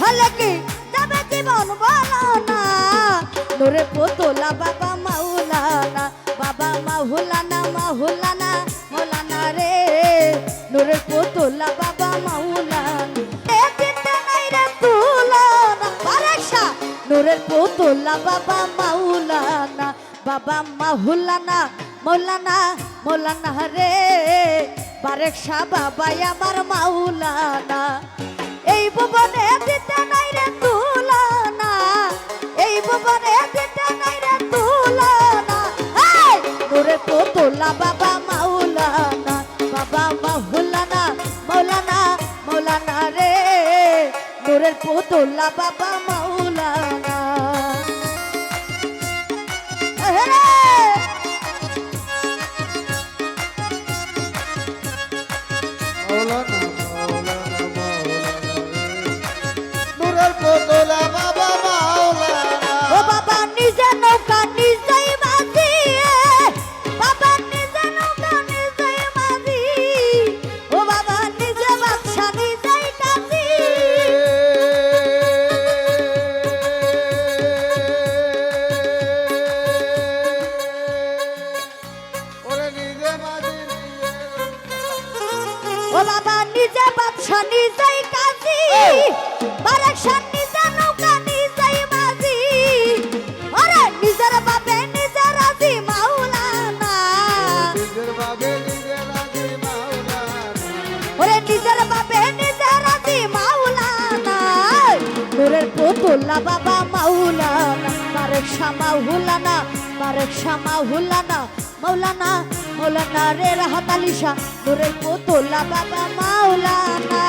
হলে কি যাবে জীবন বলো না তোরে পোতলা, বাবা মাউলানা বাবা মাহুলানা মাহুলানা মৌলানা রে। নোরে পোতলা, বাবা মাউলানা তুলানা। পোতলা, বাবা মাউলানা বাবা মাহুলানা মৌলানা মৌলানা রে। বারেক শাহ আমার মাউলানা এই ভুবনে পুতুলা বাবা মাওলানা মাওলানা মাওলানা মাওলানা নূরের পুতুলা ও বাবা নিজে বাদশা নিজেই কাজী। বারাকশা নিজে নৌকা নিজেই মাঝি। ওরে নিজের বাপে নিজে রাজি মাওলানা। মাওলানা। ওরে নিজের বাপে নিজে রাজি মাওলানা। নূরের পুতুল্লা বাবা মাওলানা বারেক শামা হুলানা বারেক মৌলানা মৌলানা রে রাহাত আলিশা নুরের পোতলা বাবা মাওলানা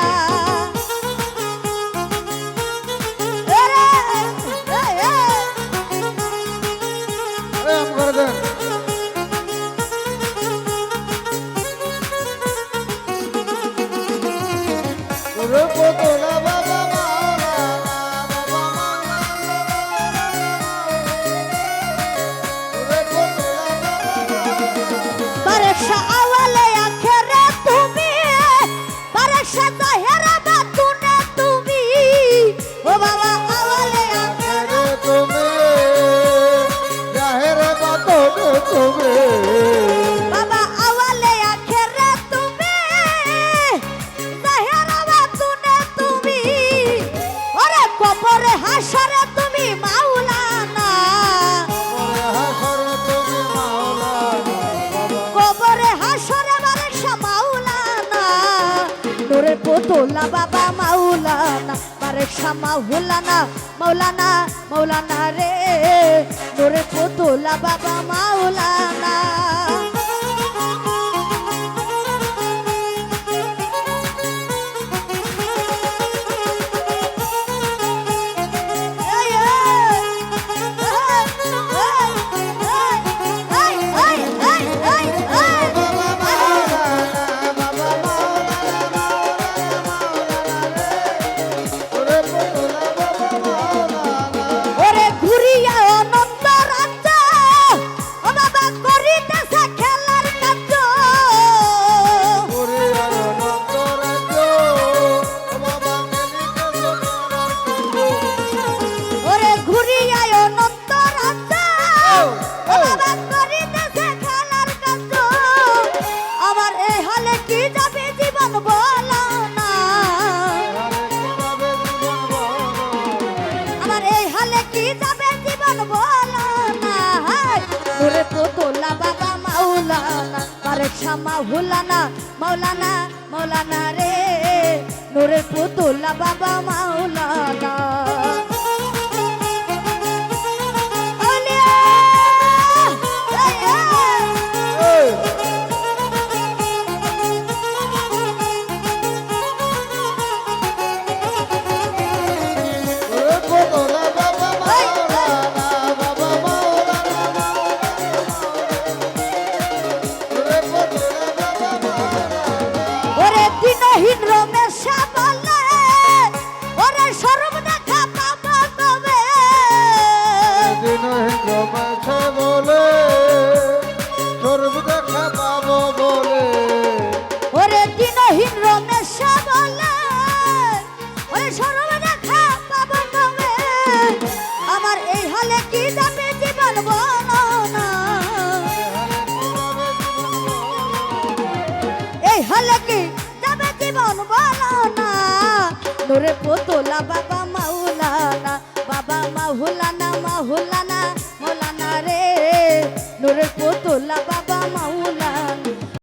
মানে তোলা বাবা মাওলানা বারেশা মাওলানা মাওলানা মাওলানা রে। তোরে কতলা বাবা মাওলানা। শামা হুলানা মাওলানা মাওলানা রে। নূরের পুতুলা বাবা মাওলানা। দিনহীন বলে ওরে সরব দেখা পাবো তবে বলে সর্ব দেখা পাবো বলে। ওরে দিনহীন রমেশা বলে ওরে সরব দেখা পাবো তবে আমার এই হালে কি যাবে নূরের পোতলা বাবা মাওলানা বাবা মাহুলানা মাহুলানা